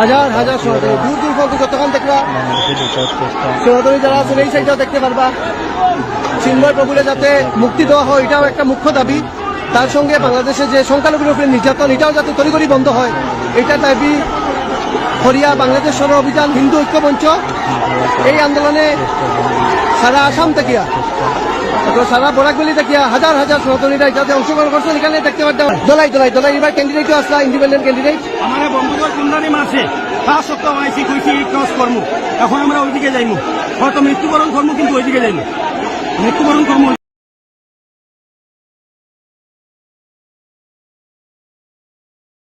হাজার হাজার যতক্ষণ দেখবা। দেখতে পারবা। চিন্ময় প্রভুরে যাতে মুক্তি দেওয়া হয়, এটাও একটা মুখ্য দাবি। তার সঙ্গে বাংলাদেশে যে সংখ্যালঘুর উপরে নির্যাতন, এটাও যাতে তড়িঘড়ি বন্ধ হয়, এটা দাবি হরিয়া বাংলাদেশ সর অভিযান হিন্দু ঐক্য মঞ্চ এই আন্দোলনে সারা আসাম থেকে তারপর সারা হাজার হাজার সহকর্মীরা যাতে অংশগ্রহণ করছেন এখানে দেখতে পাচ্ছেন দোলাই দোলাই দোলাই, এবার ক্যান্ডিডেটও আসলা ইন্ডিপেন্ডেন্ট ক্যান্ডিডেট আমার বন্ধুদের কুন্দানি আছে তা সত্ত্বেও আইসি, কইছি ক্রস কর্ম। এখন আমরা ওইদিকে যাইমু। হয়তো মৃত্যুবরণ কর্ম, কিন্তু ওইদিকে যাইমু। মৃত্যুবরণ করব